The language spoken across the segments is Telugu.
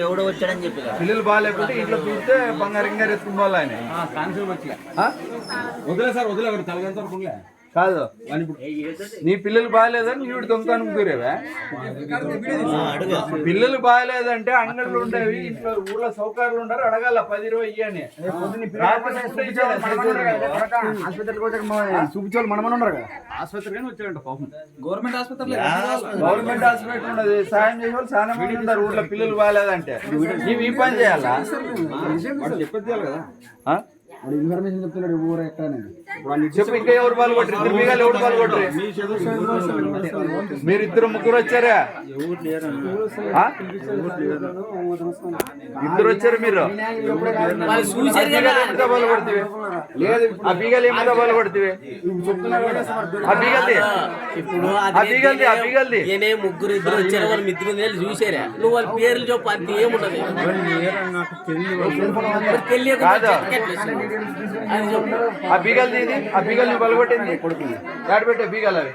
ఎవడో వచ్చాడని చెప్పి కదా. పిల్లలు బాగాలేకుంటే ఇంట్లో చూస్తే బంగారు గింగారు ఎత్తుకుని పోవాలి ఆయన ఆ? వదిలే సార్ వదిలే తలగంత వరకు ఉండలే. కాదు నీ పిల్లలు బాగాలేదని నీవిడు దొంగతనం దూరేవా పిల్లలు బాగాలేదంటే అంగళ్ళు ఉండేవి ఇంట్లో ఊర్లో సౌకర్యాలు ఉండరు అడగాల పది ఇరవై సైకిల్. చూపించాలి మనమని ఉన్నారు కదా. ఆసుపత్రి కానీ వచ్చాడంట పాపం. గవర్నమెంట్ ఆసుపత్రి. గవర్నమెంట్ హాస్పిటల్ ఉన్నది సాయం చేసే వాళ్ళు చాలా మంది ఉన్నారు ఊర్లో పిల్లలు బాగాలేదంటే. నీవు ఈ పని చేయాలా? చెప్పేది కదా. ఇన్ఫర్మేషన్ చెప్తున్నాడు ఊరు ఎక్కడ. చెప్పు ఇంకా ఎవరు ఎవరు పాల్గొట్టరు మీరు ఇద్దరు ముగ్గురు వచ్చారా? ఇద్దరు వచ్చారు మీరు? పాల్గొడుతుంది లేదు ఆ బీగలు ఆ బీగల్ది? ఇప్పుడు ఆ బీగల్ది ఆ బీగల్ది? నేనే ముగ్గురు ఇద్దరు వచ్చారు వాళ్ళు మిత్రులు వెళ్ళి చూసారా నువ్వు వాళ్ళ పేర్లు చెప్పు అంత ఏముండదు. చెప్పు. ఆ బీగల్ది ఇది ఆ బీగల్ని పలగొట్టింది యాడ పెట్టే బీగలు అవి.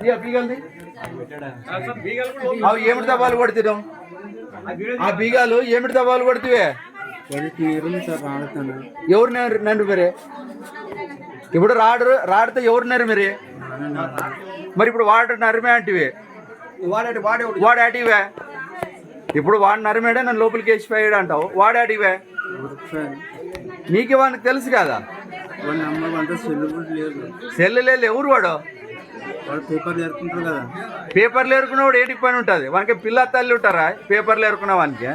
ఇది ఆ బీగల్ది అవి ఏమిటి దబాలు కొడుతున్నాం ఆ బీగాలు ఏమిటి దబాలు కొడుతువే? ఎవరు నండి నన్ను మరే? ఇప్పుడు రాడు రాడితే ఎవరు నరు మరి? మరి ఇప్పుడు వాడు నరిమే అంటివి. వాడు అడివే ఇప్పుడు వాడు నరిమేడే నన్ను లోపలికి వేసిపోయాడు అంటావు వాడు అడివే నీకు వాడికి తెలుసు కదా? వాడి నంబర్ అంతా సెల్ కూడా లేదు సెల్లు లేదు ఎవరు వాడు? వాడు పేపర్ జరుపుకుంటారు కదా. పేపర్లు ఏరుకున్నవాడు ఏటికి పని ఉంటుంది? వానికి పిల్ల తల్లి ఉంటారా? పేపర్లు ఏరుకున్న వానికి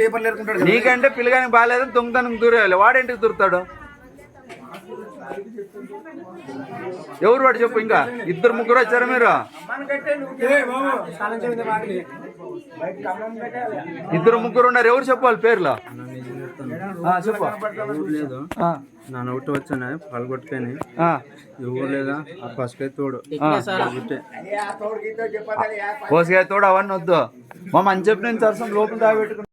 పేపర్లు. నీకంటే పిల్లగానికి బాగాలేదని దొంగతనం దూరేయాలి. వాడేంటికి దూరుతాడు ఎవరు వాడు చెప్పు ఇంకా? ఇద్దరు ముగ్గురు వచ్చారా మీరు? ఇద్దరు ముగ్గురు ఉన్నారు. ఎవరు చెప్పాలి పేర్లు? చెప్పు. లేదు నా నోటి వచ్చాను పాలు కొట్టుకొని ఆ, ఊరు లేదా? ఆ పసుకే తోడు. కోసిగా తోడు అవన్నీ వద్దు. మా మంచి చెప్పిన సరసం లోపల దాగబెట్టుకుని